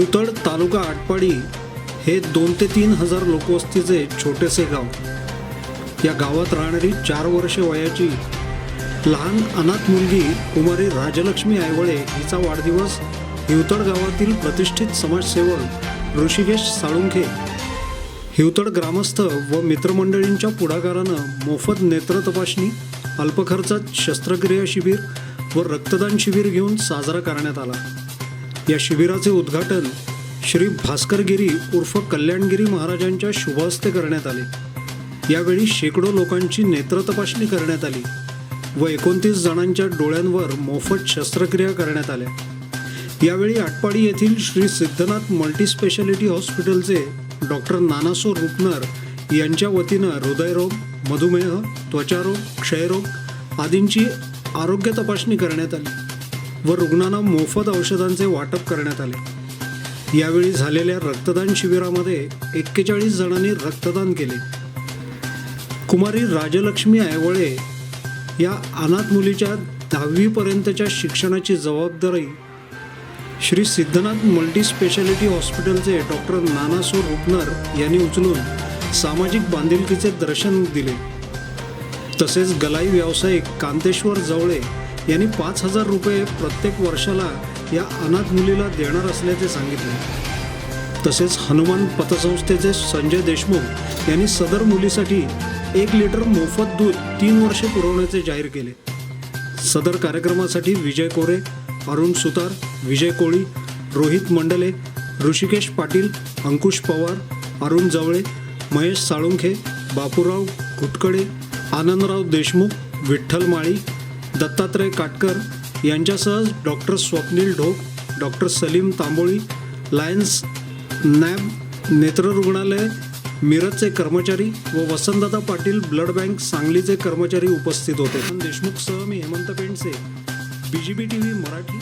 तालुका आटपाडी हे दोन ते तीन हजार लोकवस्तीचे छोटेसे गाव. या गावात राहणारी चार वर्षे वयाची लहान अनाथ मुलगी कुमारी राजलक्ष्मी आयवळे हिचा वाढदिवस हिवतड गावातील प्रतिष्ठित समाजसेवक ऋषिकेश साळुंखे हिवतड ग्रामस्थ व मित्रमंडळींच्या पुढाकारानं मोफत नेत्र तपासणी अल्पखर्चात शस्त्रक्रिया शिबिर व रक्तदान शिबिर घेऊन साजरा करण्यात आला. या शिबिराचे उद्घाटन श्री भास्करगिरी उर्फ कल्याणगिरी महाराजांच्या शुभहस्ते करण्यात आले. यावेळी शेकडो लोकांची नेत्र तपासणी करण्यात आली व एकोणतीस जणांच्या डोळ्यांवर मोफत शस्त्रक्रिया करण्यात आल्या. यावेळी आटपाडी येथील श्री सिद्धनाथ मल्टीस्पेशालिटी हॉस्पिटलचे डॉक्टर नानासो रुपनर यांच्या वतीनं हृदयरोग मधुमेह त्वचारोग क्षयरोग आदींची आरोग्य तपासणी करण्यात आली. व रुग्णांना मोफत औषधांचे वाटप करण्यात आले. यावेळी झालेल्या रक्तदान शिबिरामध्ये एक्केचाळीस जणांनी रक्तदान केले. कुमारी राजलक्ष्मी आयवळे या अनाथ मुलीच्या दहावीपर्यंतच्या शिक्षणाची जबाबदारी श्री सिद्धनाथ मल्टी स्पेशालिटी हॉस्पिटलचे डॉक्टर नानासो रुपनर यांनी उचलून सामाजिक बांधिलकीचे दर्शन दिले. तसेच गलाई व्यावसायिक कांतेश्वर जवळे यांनी पाच हजार रुपये प्रत्येक वर्षाला या अनाथ मुलीला देणार असल्याचे सांगितले. तसेच हनुमान पतसंस्थेचे संजय देशमुख यांनी सदर मुलीसाठी एक लिटर मोफत दूध तीन वर्षे पुरवण्याचे जाहीर केले. सदर कार्यक्रमासाठी विजय कोरे अरुण सुतार विजय कोळी रोहित मंडले ऋषिकेश पाटील अंकुश पवार अरुण जवळे महेश साळुंखे बापूराव घुटकडे आनंदराव देशमुख विठ्ठल माळी दत्तात्रय काटकर यांच्यासह doctor Swapnil Dhok doctor Salim Tamboli Lions NAB नेत्र रुग्णालय मिरजचे कर्मचारी व वसंतदादा पाटील ब्लड बँक सांगलीचे कर्मचारी उपस्थित होते. देशमुखसह मी Hemant Pendse BGB T V Marathi